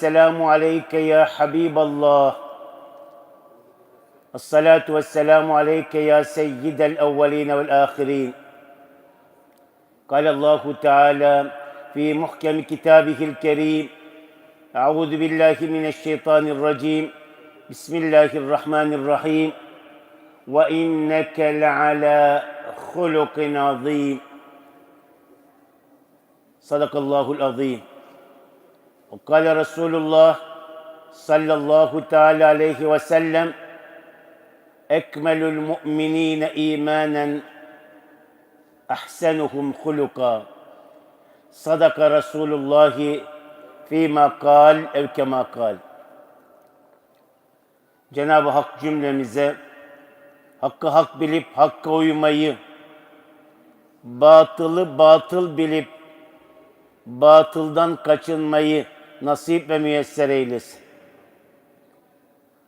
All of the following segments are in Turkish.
والسلام عليك يا حبيب الله. الصلاة والسلام عليك يا سيد الأولين والآخرين. قال الله تعالى في محكم كتابه الكريم أعوذ بالله من الشيطان الرجيم. بسم الله الرحمن الرحيم. وإنك لعلى خلق عظيم. صدق الله العظيم. وقال رسول الله صلى الله تعالى عليه وسلم أكمل المؤمنين إيمانا أحسنهم خلقا صدق رسول الله فيما قال أو كما قال Cenab-ı Hak cümlemize hakkı hak bilip hakka uymayı, batılı batıl bilip batıldan kaçınmayı nasip ve müyesser eylesin.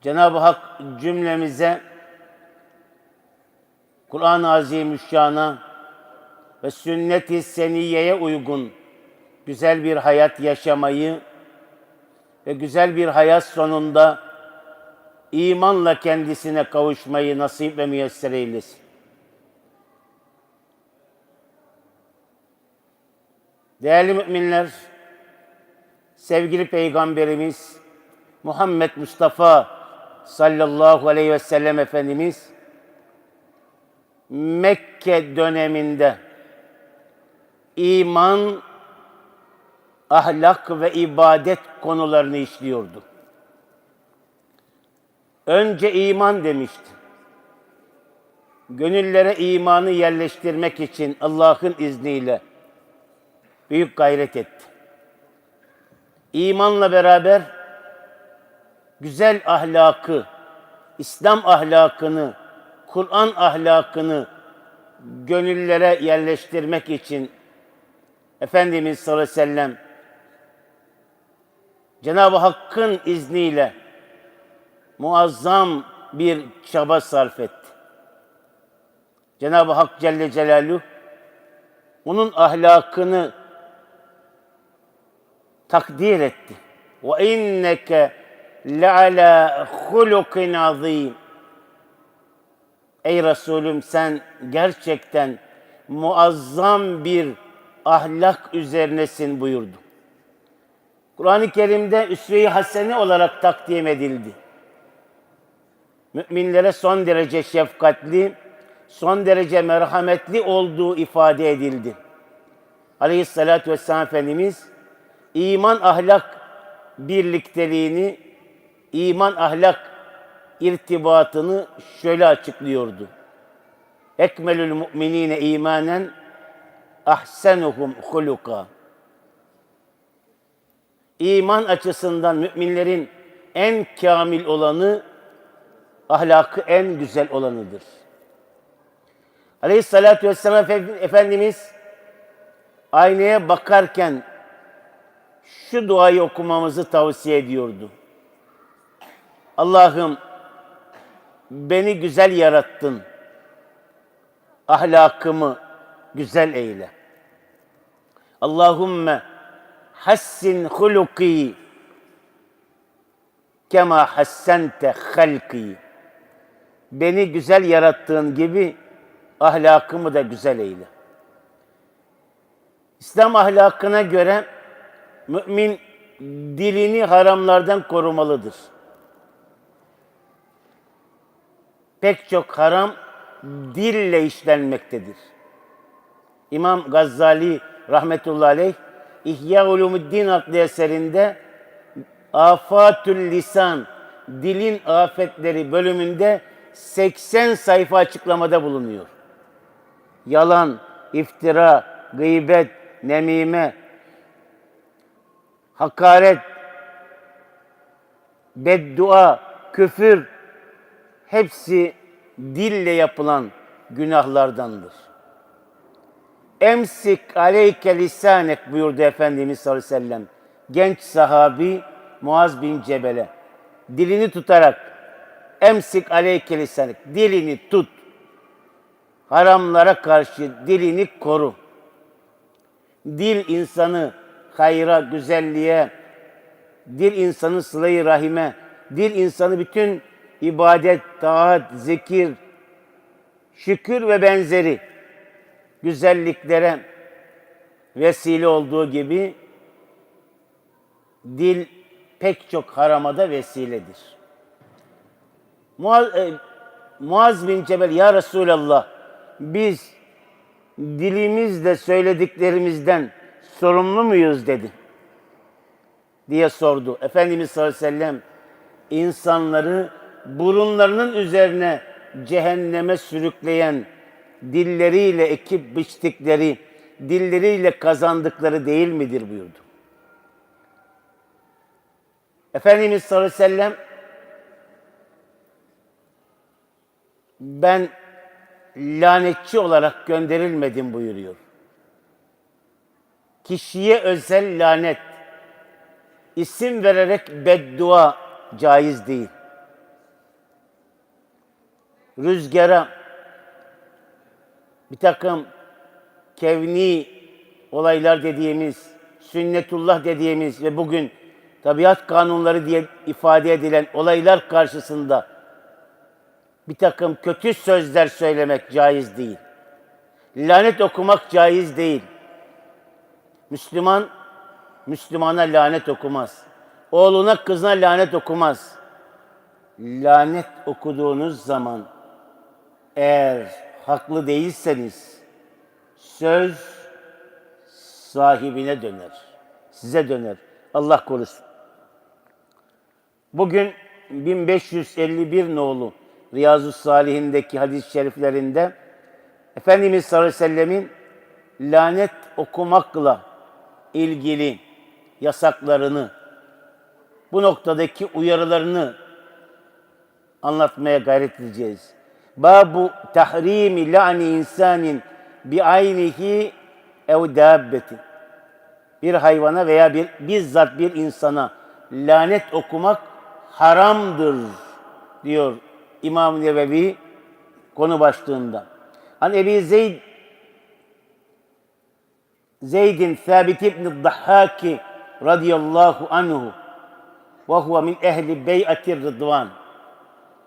Cenab-ı Hak cümlemize Kur'an-ı Azimüşşan'a ve sünnet-i seniyeye uygun güzel bir hayat yaşamayı ve güzel bir hayat sonunda imanla kendisine kavuşmayı nasip ve müyesser eylesin. Değerli müminler, sevgili Peygamberimiz Muhammed Mustafa sallallahu aleyhi ve sellem Efendimiz Mekke döneminde iman, ahlak ve ibadet konularını işliyordu. Önce iman demişti. Gönüllere imanı yerleştirmek için Allah'ın izniyle büyük gayret etti. İmanla beraber güzel ahlakı, İslam ahlakını, Kur'an ahlakını gönüllere yerleştirmek için Efendimiz sallallahu aleyhi ve sellem Cenab-ı Hakk'ın izniyle muazzam bir çaba sarf etti. Cenab-ı Hak Celle Celaluhu onun ahlakını takdir etti. Ve inneke leala hulukin azim. Ey Resulüm sen gerçekten muazzam bir ahlak üzerinesin buyurdu. Kur'an-ı Kerim'de üsve-i hasene olarak takdim edildi. Müminlere son derece şefkatli, son derece merhametli olduğu ifade edildi. Aleyhissalatü vesselam Efendimiz iman ahlak birlikteliğini, iman ahlak irtibatını şöyle açıklıyordu. Ekmelül mu'minine imanen ahsenuhum huluka. İman açısından müminlerin en kamil olanı, ahlakı en güzel olanıdır. Aleyhissalatü vesselam Efendimiz aynaya bakarken şu duayı okumamızı tavsiye ediyordu. Allah'ım beni güzel yarattın. Ahlakımı güzel eyle. Allahümme hassin huluki kema hassente halki. Beni güzel yarattığın gibi ahlakımı da güzel eyle. İslam ahlakına göre mümin dilini haramlardan korumalıdır. Pek çok haram dille işlenmektedir. İmam Gazali rahmetullahi aleyh İhya Ulumuddin adlı eserinde Afatül Lisan dilin afetleri bölümünde 80 sayfa açıklamada bulunuyor. Yalan, iftira, gıybet, nemime, hakaret, beddua, küfür hepsi dille yapılan günahlardandır. Emsik aleyke lisanek buyurdu Efendimiz sallallahu aleyhi ve sellem. Genç sahabi Muaz bin Cebel'e dilini tutarak emsik aleyke lisanek dilini tut. Haramlara karşı dilini koru. Dil insanı hayra, güzelliğe, Dil insanı sıla-i rahime, dil insanı bütün ibadet, taat, zikir, şükür ve benzeri güzelliklere vesile olduğu gibi dil pek çok haramada vesiledir. Muaz, e, Muaz bin Cebel ya Resulallah biz dilimizle söylediklerimizden sorumlu muyuz dedi. Diye sordu. Efendimiz sallallahu aleyhi ve sellem insanları burunlarının üzerine cehenneme sürükleyen dilleriyle ekip biçtikleri, dilleriyle kazandıkları değil midir buyurdu. Efendimiz sallallahu aleyhi ve sellem ben lanetçi olarak gönderilmedim buyuruyor. Kişiye özel lanet, isim vererek beddua caiz değil. Rüzgara bir takım kevni olaylar dediğimiz, sünnetullah dediğimiz ve bugün tabiat kanunları diye ifade edilen olaylar karşısında bir takım kötü sözler söylemek caiz değil. Lanet okumak caiz değil. Müslüman, Müslümana lanet okumaz. Oğluna kızına lanet okumaz. Lanet okuduğunuz zaman eğer haklı değilseniz söz sahibine döner. Size döner. Allah korusun. Bugün 1551 nolu Riyazu Salihindeki hadis-i şeriflerinde Efendimiz sallallahu aleyhi ve sellemin lanet okumakla ilgili yasaklarını, bu noktadaki uyarılarını anlatmaya gayret edeceğiz. Babu tahrimi la'ni insanin bi aynihi ev dabbetin. Bir hayvana veya bir bizzat bir insana lanet okumak haramdır diyor İmam Nevevi konu başlığında. An Ebi Zeyd Zeydin Sabit ibn Dahhaki radıyallahu anhu ve huve min ehli bey'atir rıdvan.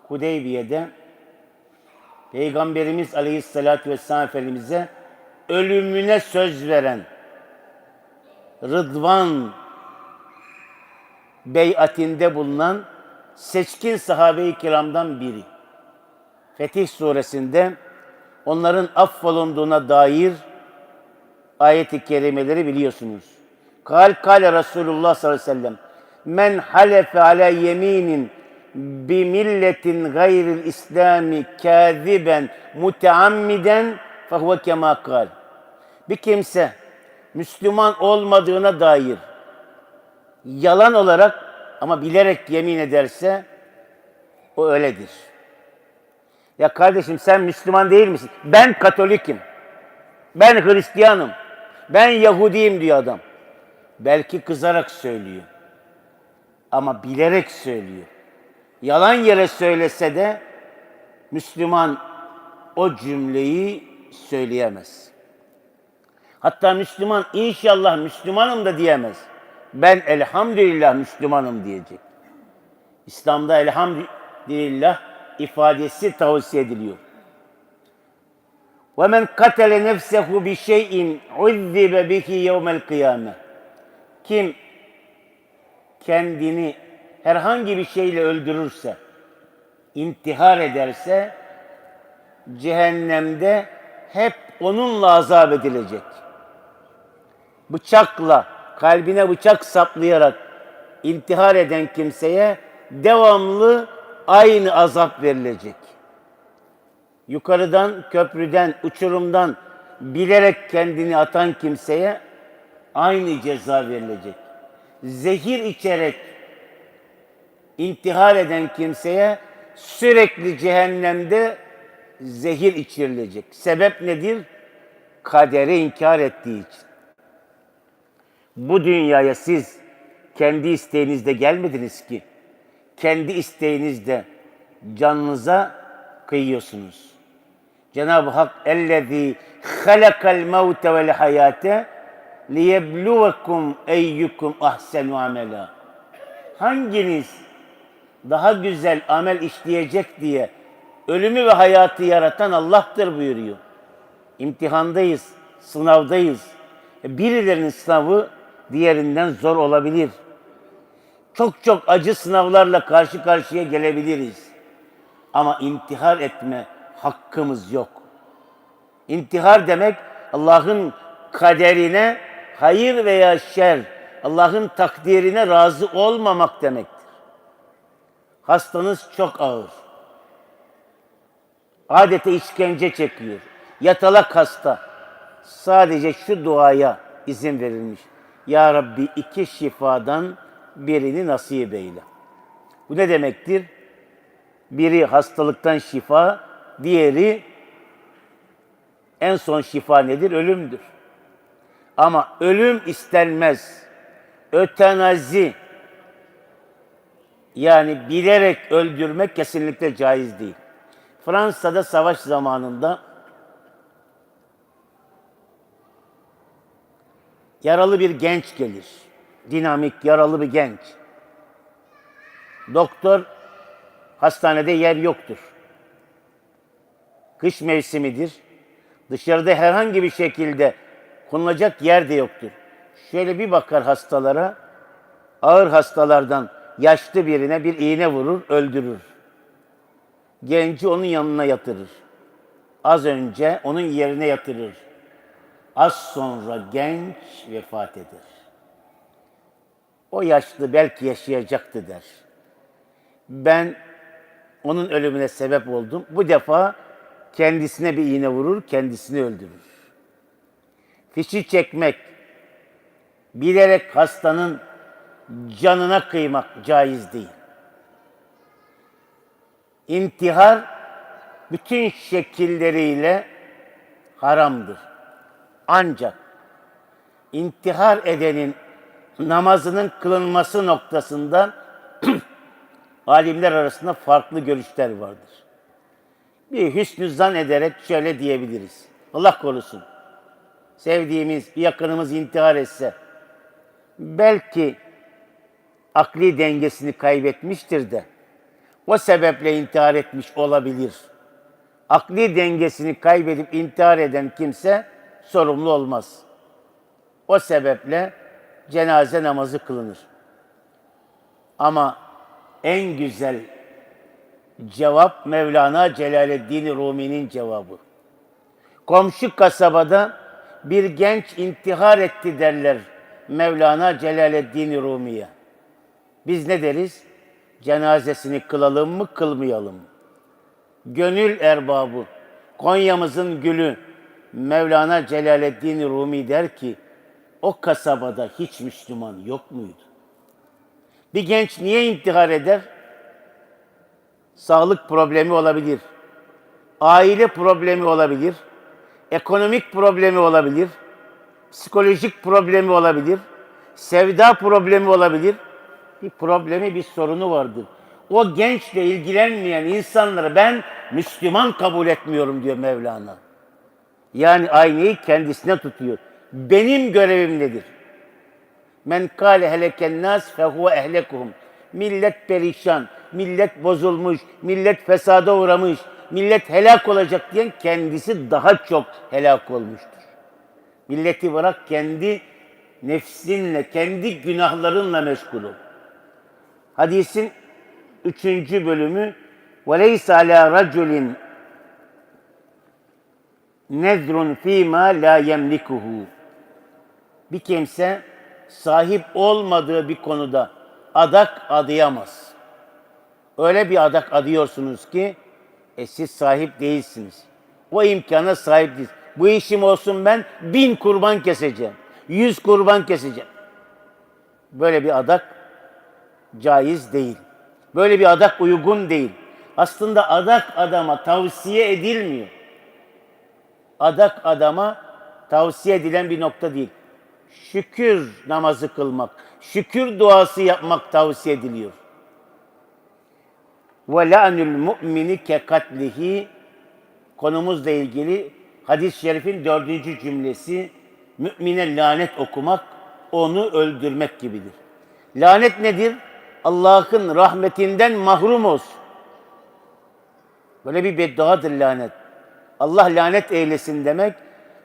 Hudeybiye'de Peygamberimiz Aleyhisselatü Vesselam Efendimiz'e ölümüne söz veren Rıdvan beyatinde bulunan seçkin sahabe-i kiramdan biri. Fetih suresinde onların affolunduğuna dair ayet-i kerimeleri biliyorsunuz. Kal kale Resulullah sallallahu aleyhi ve sellem men halefe ala yeminin bi milletin gayril İslami kâziben muteammiden fehuve kema kal. Bir kimse Müslüman olmadığına dair yalan olarak ama bilerek yemin ederse o öyledir. Ya kardeşim sen Müslüman değil misin? Ben Katolikim. Ben Hristiyanım. Ben Yahudiyim diyor adam. Belki kızarak söylüyor. Ama bilerek söylüyor. Yalan yere söylese de Müslüman o cümleyi söyleyemez. Hatta Müslüman inşallah Müslümanım da diyemez. Ben elhamdülillah Müslümanım diyecek. İslam'da elhamdülillah ifadesi tavsiye ediliyor. وَمَنْ قَتَلَ نَفْسَهُ بِشَيْءٍ عُذِّبَ بِهِ يَوْمَ الْقِيَامَةِ Kim kendini herhangi bir şeyle öldürürse, intihar ederse, cehennemde hep onunla azap edilecek. Bıçakla, kalbine bıçak saplayarak intihar eden kimseye devamlı aynı azap verilecek. Yukarıdan, köprüden, uçurumdan bilerek kendini atan kimseye aynı ceza verilecek. Zehir içerek intihar eden kimseye sürekli cehennemde zehir içirilecek. Sebep nedir? Kaderi inkar ettiği için. Bu dünyaya siz kendi isteğinizde gelmediniz ki. Kendi isteğinizde canınıza kıyıyorsunuz. Cenab-ı Hak ellezî halakal mevte vel hayate liyebluvekum eyyukum ahsenu amela. hanginiz daha güzel amel işleyecek diye ölümü ve hayatı yaratan Allah'tır buyuruyor. İmtihandayız, sınavdayız. E, Birilerinin sınavı diğerinden zor olabilir. Çok çok acı sınavlarla karşı karşıya gelebiliriz. Ama intihar etme hakkımız yok. İntihar demek Allah'ın kaderine hayır veya şer, Allah'ın takdirine razı olmamak demektir. Hastanız çok ağır. Adeta işkence çekiyor. Yatalak hasta. Sadece şu duaya izin verilmiş. Ya Rabbi iki şifadan birini nasip eyle. Bu ne demektir? Biri hastalıktan şifa, diğeri en son şifa nedir? Ölümdür. Ama ölüm istenmez. Ötenazi yani bilerek öldürmek kesinlikle caiz değil. Fransa'da savaş zamanında yaralı bir genç gelir. Dinamik, yaralı bir genç. Doktor hastanede yer yoktur. Kış mevsimidir. Dışarıda herhangi bir şekilde konulacak yer de yoktur. Şöyle bir bakar hastalara, ağır hastalardan yaşlı birine bir iğne vurur, öldürür. Genci onun yanına yatırır. Az önce onun yerine yatırır. Az sonra genç vefat eder. O yaşlı belki yaşayacaktı der. Ben onun ölümüne sebep oldum. Bu defa kendisine bir iğne vurur, kendisini öldürür. Fişi çekmek, bilerek hastanın canına kıymak caiz değil. İntihar bütün şekilleriyle haramdır. Ancak intihar edenin namazının kılınması noktasında alimler arasında farklı görüşler vardır. Bir hüsnü zan ederek şöyle diyebiliriz. Allah korusun. Sevdiğimiz bir yakınımız intihar etse belki akli dengesini kaybetmiştir de o sebeple intihar etmiş olabilir. Akli dengesini kaybedip intihar eden kimse sorumlu olmaz. O sebeple cenaze namazı kılınır. Ama en güzel cevap Mevlana Celaleddin Rumi'nin cevabı. Komşu kasabada bir genç intihar etti derler Mevlana Celaleddin Rumi'ye. Biz ne deriz? Cenazesini kılalım mı, kılmayalım? Gönül erbabı, Konya'mızın gülü Mevlana Celaleddin Rumi der ki, o kasabada hiç Müslüman yok muydu? Bir genç niye intihar eder? Sağlık problemi olabilir. Aile problemi olabilir. Ekonomik problemi olabilir. Psikolojik problemi olabilir. Sevda problemi olabilir. Bir problemi, bir sorunu vardır. O gençle ilgilenmeyen insanları ben Müslüman kabul etmiyorum diyor Mevlana. Yani aynayı kendisine tutuyor. Benim görevim nedir? Men kâle heleken nas fehuve ehlekuhum. Millet perişan, millet bozulmuş, millet fesada uğramış, millet helak olacak diyen kendisi daha çok helak olmuştur. Milleti bırak kendi nefsinle, kendi günahlarınla meşgul ol. Hadisin üçüncü bölümü وَلَيْسَ عَلَى رَجُلٍ nezrun fîmâ la yemlikuhu. Bir kimse sahip olmadığı bir konuda adak adayamaz. Öyle bir adak adıyorsunuz ki e siz sahip değilsiniz. O imkana sahip değiliz. Bu işim olsun ben bin kurban keseceğim. Yüz kurban keseceğim. Böyle bir adak caiz değil. Böyle bir adak uygun değil. Aslında adak adama tavsiye edilmiyor. Adak adama tavsiye edilen bir nokta değil. Şükür namazı kılmak, şükür duası yapmak tavsiye ediliyor. Ve la'nul mu'mini ke katlihi konumuzla ilgili hadis-i şerifin dördüncü cümlesi mümine lanet okumak, onu öldürmek gibidir. Lanet nedir? Allah'ın rahmetinden mahrum olsun. Böyle bir bedduadır lanet. Allah lanet eylesin demek,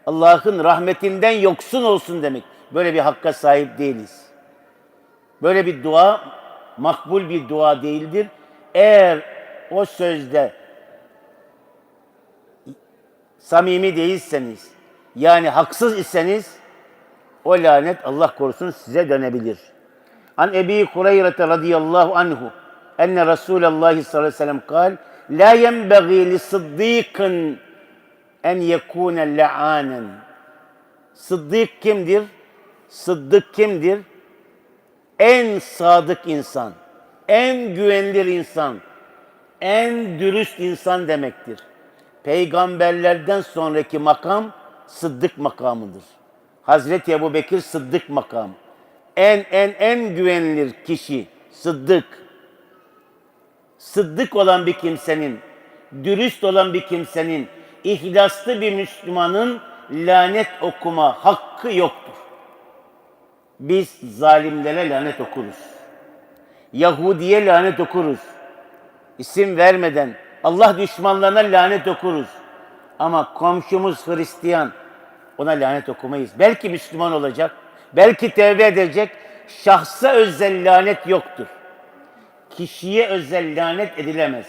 Allah'ın rahmetinden yoksun olsun demek. Böyle bir hakka sahip değiliz. Böyle bir dua makbul bir dua değildir. Eğer o sözde samimi değilseniz, yani haksız iseniz o lanet Allah korusun size dönebilir. An Ebi Hureyre radıyallahu anhu enne Resulullah sallallahu aleyhi ve sellem kal la yenbaghi li sıddıkın en yekune la'anen. Sıddık kimdir? Sıddık kimdir? En sadık insan, en güvenilir insan, en dürüst insan demektir. Peygamberlerden sonraki makam sıddık makamıdır. Hazreti Ebu Bekir sıddık makam. En en en güvenilir kişi sıddık. Sıddık olan bir kimsenin, dürüst olan bir kimsenin, ihlaslı bir Müslümanın lanet okuma hakkı yoktur. Biz zalimlere lanet okuruz. Yahudiye lanet okuruz. İsim vermeden Allah düşmanlarına lanet okuruz. Ama komşumuz Hristiyan ona lanet okumayız. Belki Müslüman olacak, belki tevbe edecek. Şahsa özel lanet yoktur. Kişiye özel lanet edilemez.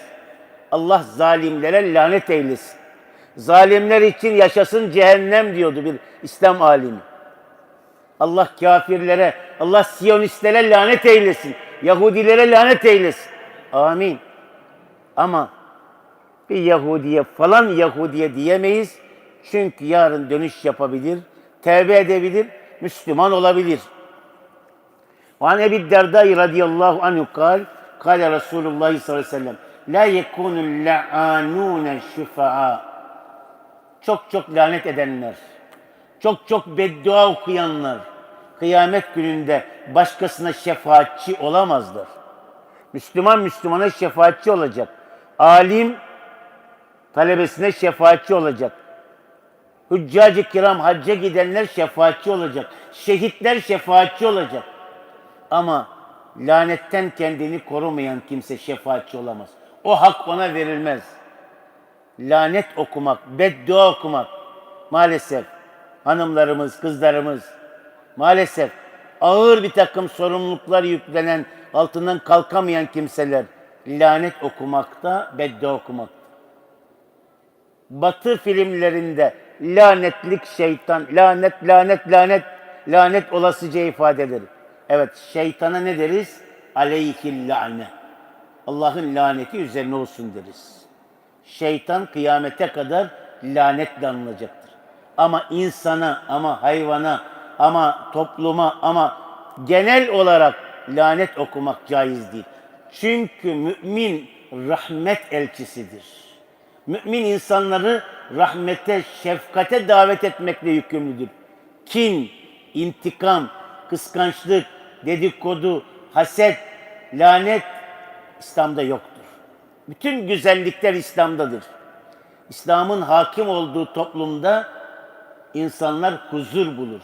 Allah zalimlere lanet eylesin. Zalimler için yaşasın cehennem diyordu bir İslam alimi. Allah kafirlere, Allah Siyonistlere lanet eylesin. Yahudilere lanet eylesin. Amin. Ama bir Yahudiye falan Yahudiye diyemeyiz. Çünkü yarın dönüş yapabilir, tevbe edebilir, Müslüman olabilir. Ve an Ebi Derdai radıyallahu anhu kal, kal Resulullah sallallahu aleyhi ve sellem, La yekunul la'anune şüfa'a. Çok çok lanet edenler, çok çok beddua okuyanlar, kıyamet gününde başkasına şefaatçi olamazlar. Müslüman Müslümana şefaatçi olacak. Alim talebesine şefaatçi olacak. Hüccacı kiram hacca gidenler şefaatçi olacak. Şehitler şefaatçi olacak. Ama lanetten kendini korumayan kimse şefaatçi olamaz. O hak ona verilmez. Lanet okumak, beddua okumak maalesef hanımlarımız, kızlarımız maalesef ağır bir takım sorumluluklar yüklenen, altından kalkamayan kimseler lanet okumakta, beddua okumakta. Batı filmlerinde lanetlik şeytan, lanet, lanet, lanet, lanet olasıca ifadeleri. Evet, şeytana ne deriz? Aleyhil lane. Allah'ın laneti üzerine olsun deriz. Şeytan kıyamete kadar lanet anılacaktır. Ama insana, ama hayvana, ama topluma, ama genel olarak lanet okumak caiz değil. Çünkü mümin rahmet elçisidir. Mümin insanları rahmete, şefkate davet etmekle yükümlüdür. Kin, intikam, kıskançlık, dedikodu, haset, lanet İslam'da yoktur. Bütün güzellikler İslam'dadır. İslam'ın hakim olduğu toplumda insanlar huzur bulur.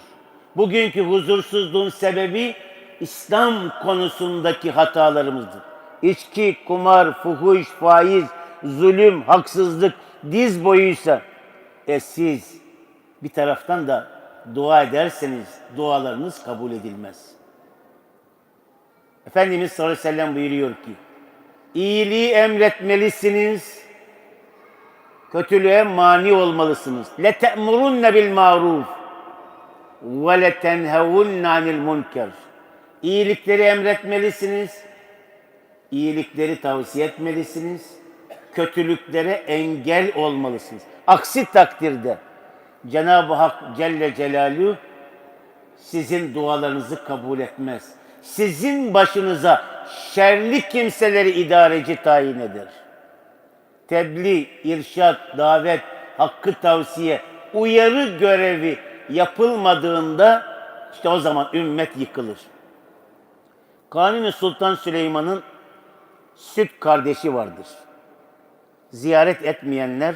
Bugünkü huzursuzluğun sebebi İslam konusundaki hatalarımızdır. İçki, kumar, fuhuş, faiz, zulüm, haksızlık diz boyuysa e siz bir taraftan da dua ederseniz dualarınız kabul edilmez. Efendimiz sallallahu aleyhi ve sellem buyuruyor ki iyiliği emretmelisiniz, kötülüğe mani olmalısınız. Le te'murunne bil maruf ve le tenhevunne anil munker. İyilikleri emretmelisiniz, iyilikleri tavsiye etmelisiniz, kötülüklere engel olmalısınız. Aksi takdirde Cenab-ı Hak Celle Celaluhu sizin dualarınızı kabul etmez. Sizin başınıza şerli kimseleri idareci tayin eder. Tebliğ, irşat, davet, hakkı tavsiye, uyarı görevi yapılmadığında işte o zaman ümmet yıkılır. Kanuni Sultan Süleyman'ın süt kardeşi vardır. Ziyaret etmeyenler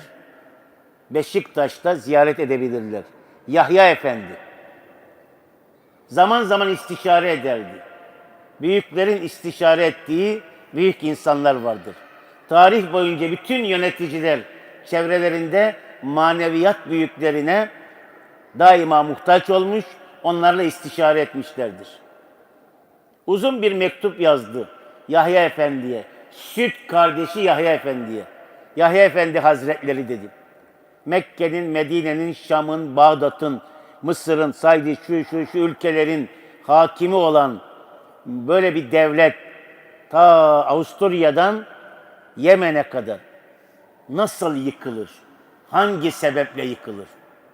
Beşiktaş'ta ziyaret edebilirler. Yahya Efendi. Zaman zaman istişare ederdi. Büyüklerin istişare ettiği büyük insanlar vardır. Tarih boyunca bütün yöneticiler çevrelerinde maneviyat büyüklerine daima muhtaç olmuş, onlarla istişare etmişlerdir. Uzun bir mektup yazdı Yahya Efendi'ye. Süt kardeşi Yahya Efendi'ye. Yahya Efendi Hazretleri dedi. Mekke'nin, Medine'nin, Şam'ın, Bağdat'ın, Mısır'ın, saydı şu şu şu ülkelerin hakimi olan böyle bir devlet ta Avusturya'dan Yemen'e kadar nasıl yıkılır? Hangi sebeple yıkılır?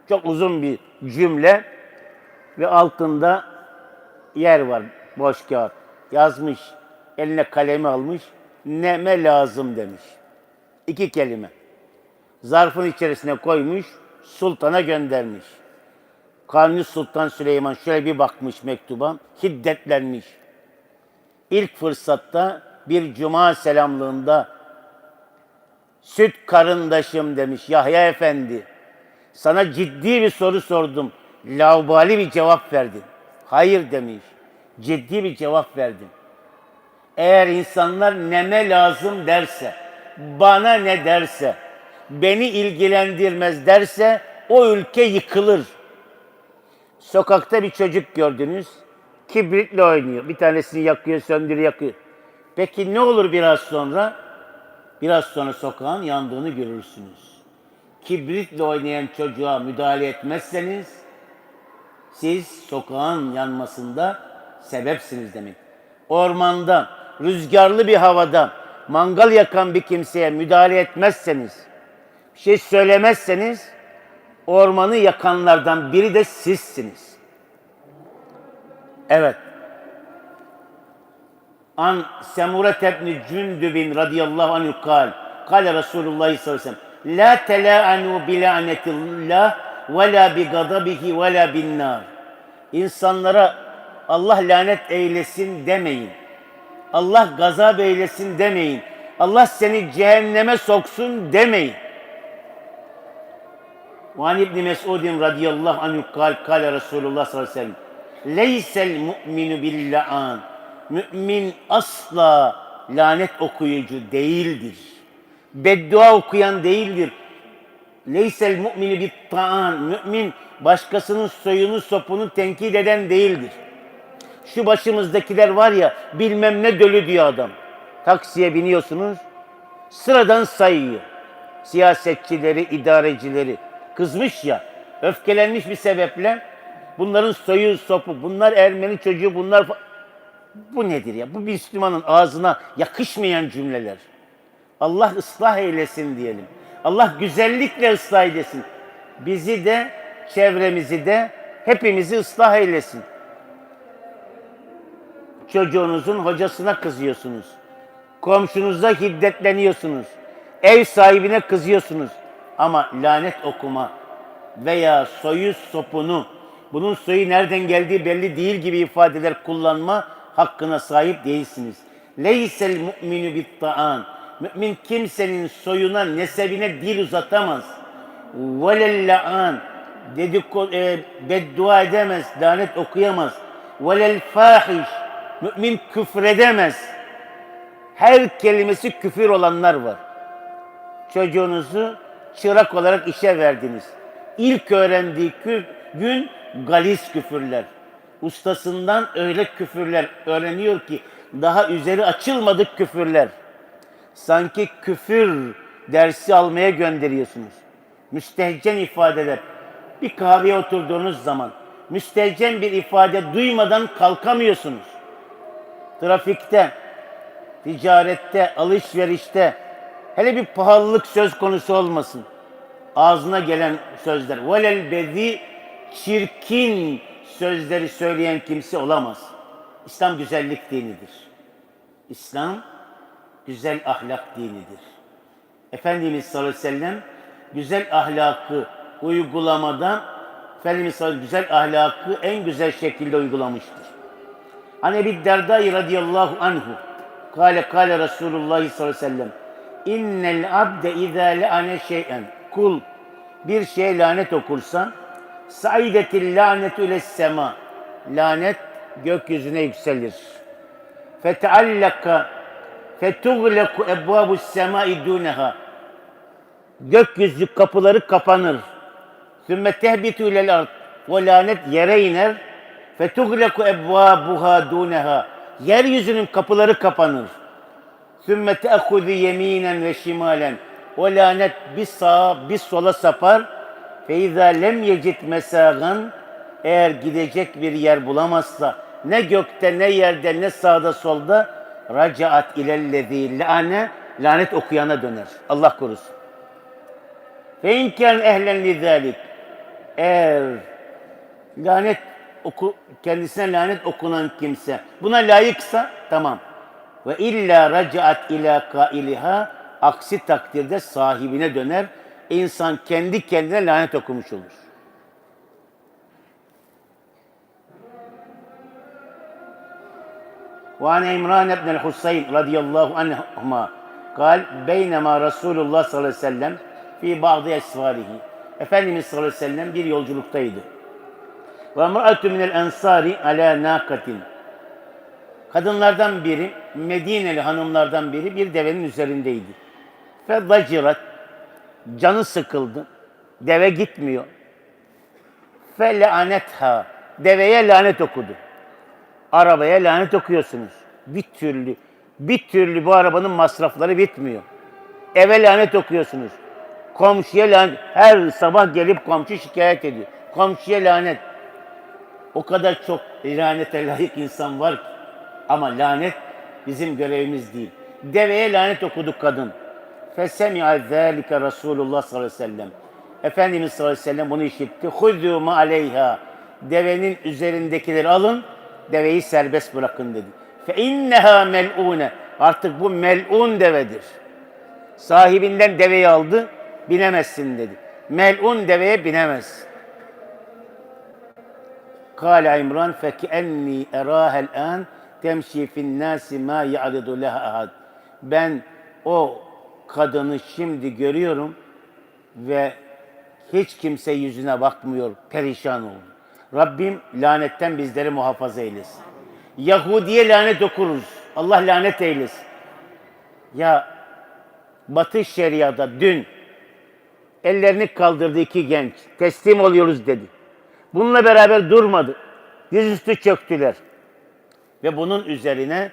Çok uzun bir cümle ve altında yer var boş kağıt. Yazmış, eline kalemi almış, neme lazım demiş. İki kelime. Zarfın içerisine koymuş, sultana göndermiş. Kanuni Sultan Süleyman şöyle bir bakmış mektuba, hiddetlenmiş. İlk fırsatta bir cuma selamlığında süt karındaşım demiş Yahya Efendi. Sana ciddi bir soru sordum. Laubali bir cevap verdin. Hayır demiş. Ciddi bir cevap verdin. Eğer insanlar neme lazım derse, bana ne derse, beni ilgilendirmez derse o ülke yıkılır. Sokakta bir çocuk gördünüz, kibritle oynuyor. Bir tanesini yakıyor, söndürüyor, yakıyor. Peki ne olur biraz sonra? Biraz sonra sokağın yandığını görürsünüz. Kibritle oynayan çocuğa müdahale etmezseniz siz sokağın yanmasında sebepsiniz demek. Ormanda, rüzgarlı bir havada mangal yakan bir kimseye müdahale etmezseniz, bir şey söylemezseniz ormanı yakanlardan biri de sizsiniz. Evet. An Semuret ibn Cündübin radıyallahu anhu kal. Kale Resulullah sallallahu aleyhi ve sellem. La telâenu bilânetillah ve la bi gadabihi ve la bin nar. İnsanlara Allah lanet eylesin demeyin. Allah gazap eylesin demeyin. Allah seni cehenneme soksun demeyin. Van İbni Mesud'in radıyallahu anhu kal, kal Resulullah sallallahu aleyhi ve sellem. Leysel mu'minu billa'an. Mümin asla lanet okuyucu değildir. Beddua okuyan değildir. Leysel mu'minu bit ta'an. Mümin başkasının soyunu sopunu tenkit eden değildir. Şu başımızdakiler var ya bilmem ne dölü diyor adam. Taksiye biniyorsunuz sıradan sayıyor. Siyasetçileri, idarecileri kızmış ya, öfkelenmiş bir sebeple bunların soyu sopu, bunlar Ermeni çocuğu, bunlar bu nedir ya? Bu bir Müslümanın ağzına yakışmayan cümleler. Allah ıslah eylesin diyelim. Allah güzellikle ıslah eylesin. Bizi de, çevremizi de, hepimizi ıslah eylesin. Çocuğunuzun hocasına kızıyorsunuz. Komşunuza hiddetleniyorsunuz. Ev sahibine kızıyorsunuz. Ama lanet okuma veya soyu sopunu, bunun soyu nereden geldiği belli değil gibi ifadeler kullanma hakkına sahip değilsiniz. Leysel mu'minu bit ta'an. Mümin kimsenin soyuna, nesebine dil uzatamaz. Velel la'an. Dediko, e, beddua edemez, lanet okuyamaz. Velel fahiş. Mümin küfredemez. Her kelimesi küfür olanlar var. Çocuğunuzu çırak olarak işe verdiniz. İlk öğrendiği gün galis küfürler. Ustasından öyle küfürler öğreniyor ki daha üzeri açılmadık küfürler. Sanki küfür dersi almaya gönderiyorsunuz. Müstehcen ifadeler. Bir kahveye oturduğunuz zaman müstehcen bir ifade duymadan kalkamıyorsunuz. Trafikte, ticarette, alışverişte hele bir pahalılık söz konusu olmasın. Ağzına gelen sözler. Velel bezi çirkin sözleri söyleyen kimse olamaz. İslam güzellik dinidir. İslam güzel ahlak dinidir. Efendimiz sallallahu aleyhi ve sellem güzel ahlakı uygulamada Efendimiz sallallahu güzel ahlakı en güzel şekilde uygulamıştır. An Ebi Derda radıyallahu anhu kâle kâle Resulullah sallallahu aleyhi ve sellem innel abde izâ le'ane şey'en kul bir şeye lanet okursa saidetil lanetu ile sema lanet gökyüzüne yükselir. feteallaka fetugleku ebvabus semai duneha gökyüzü kapıları kapanır. Sümme tehbitu ilel ard. O lanet yere iner. Fetugleku ebvabuha duneha. Yeryüzünün kapıları kapanır. Te'ahuzu yeminen ve şimalen. O lanet bir sağa bir sola sapar. Feiza lem yecit mesagan. Eğer gidecek bir yer bulamazsa ne gökte ne yerde ne sağda solda racaat ilellezî lâne lanet okuyana döner. Allah korusun. Fe in kâne ehlen lizâlik. Eğer lanet oku, kendisine lanet okunan kimse buna layıksa tamam. Ve illa racaat ila kailiha aksi takdirde sahibine döner. İnsan kendi kendine lanet okumuş olur. وعن عمران بن الحسين رضي الله عنهما قال بينما رسول الله صلى الله عليه وسلم في بعض esfarihi Efendimiz sallallahu aleyhi ve sellem bir yolculuktaydı. Ve emra'atu minel ensari ala nakatin. Kadınlardan biri, Medineli hanımlardan biri bir devenin üzerindeydi. Fe zacirat, canı sıkıldı. Deve gitmiyor. Fe le'anetha, deveye lanet okudu. Arabaya lanet okuyorsunuz. Bir türlü, bir türlü bu arabanın masrafları bitmiyor. Eve lanet okuyorsunuz. Komşuya lanet. Her sabah gelip komşu şikayet ediyor. Komşuya lanet. O kadar çok lanete layık insan var ki. Ama lanet bizim görevimiz değil. Deveye lanet okuduk kadın. Fesemi'a zâlike Resulullah sallallahu aleyhi ve sellem. Efendimiz sallallahu aleyhi ve sellem bunu işitti. Huzû ma aleyha. Devenin üzerindekileri alın, deveyi serbest bırakın dedi. Fe inneha mel'une. Artık bu mel'un devedir. Sahibinden deveyi aldı, binemezsin dedi. Mel'un deveye binemez. Kâle İmran fekeenni erâhel an temşi fin nâsi mâ ya'ridu leha ahad. Ben o kadını şimdi görüyorum ve hiç kimse yüzüne bakmıyor, perişan oldu. Rabbim lanetten bizleri muhafaza eylesin. Yahudiye lanet okuruz. Allah lanet eylesin. Ya Batı şeriada dün ellerini kaldırdı iki genç. Teslim oluyoruz dedi. Bununla beraber durmadı. Dizüstü çöktüler. Ve bunun üzerine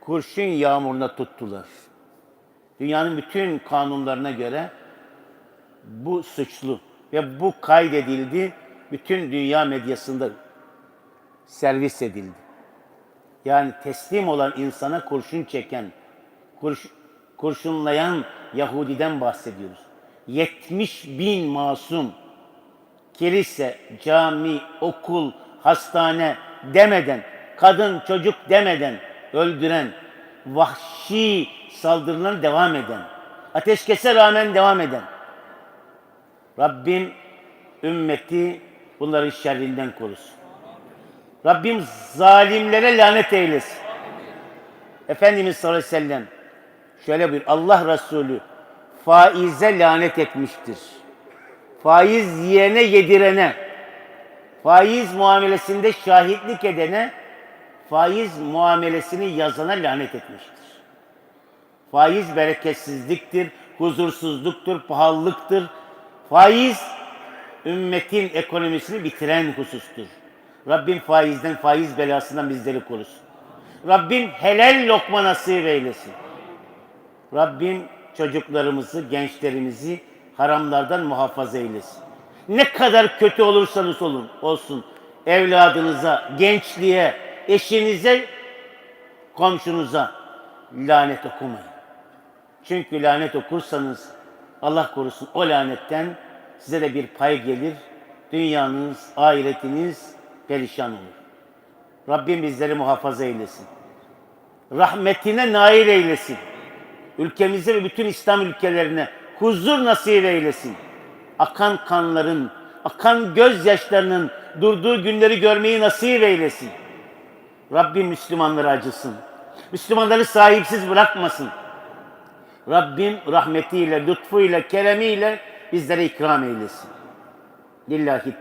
kurşun yağmuruna tuttular. Dünyanın bütün kanunlarına göre bu suçlu ve bu kaydedildi. Bütün dünya medyasında servis edildi. Yani teslim olan insana kurşun çeken, kurş- kurşunlayan Yahudiden bahsediyoruz. 70 bin masum kilise, cami, okul, hastane demeden, kadın, çocuk demeden öldüren, vahşi saldırılarına devam eden, ateşkese rağmen devam eden. Rabbim ümmeti bunların şerrinden korusun. Rabbim zalimlere lanet eylesin. Efendimiz sallallahu aleyhi ve sellem şöyle bir Allah Resulü faize lanet etmiştir. Faiz yiyene yedirene, faiz muamelesinde şahitlik edene, faiz muamelesini yazana lanet etmiştir. Faiz bereketsizliktir, huzursuzluktur, pahalılıktır. Faiz ümmetin ekonomisini bitiren husustur. Rabbim faizden, faiz belasından bizleri korusun. Rabbim helal lokma nasip eylesin. Rabbim çocuklarımızı, gençlerimizi haramlardan muhafaza eylesin. Ne kadar kötü olursanız olun, olsun evladınıza, gençliğe, eşinize, komşunuza lanet okumayın. Çünkü lanet okursanız Allah korusun o lanetten size de bir pay gelir. Dünyanız, ahiretiniz perişan olur. Rabbim bizleri muhafaza eylesin. Rahmetine nail eylesin. Ülkemize ve bütün İslam ülkelerine huzur nasip eylesin. Akan kanların, akan gözyaşlarının durduğu günleri görmeyi nasip eylesin. Rabbim Müslümanları acısın. Müslümanları sahipsiz bırakmasın. Rabbim rahmetiyle, lütfuyla, keremiyle bizlere ikram eylesin. Lillahi.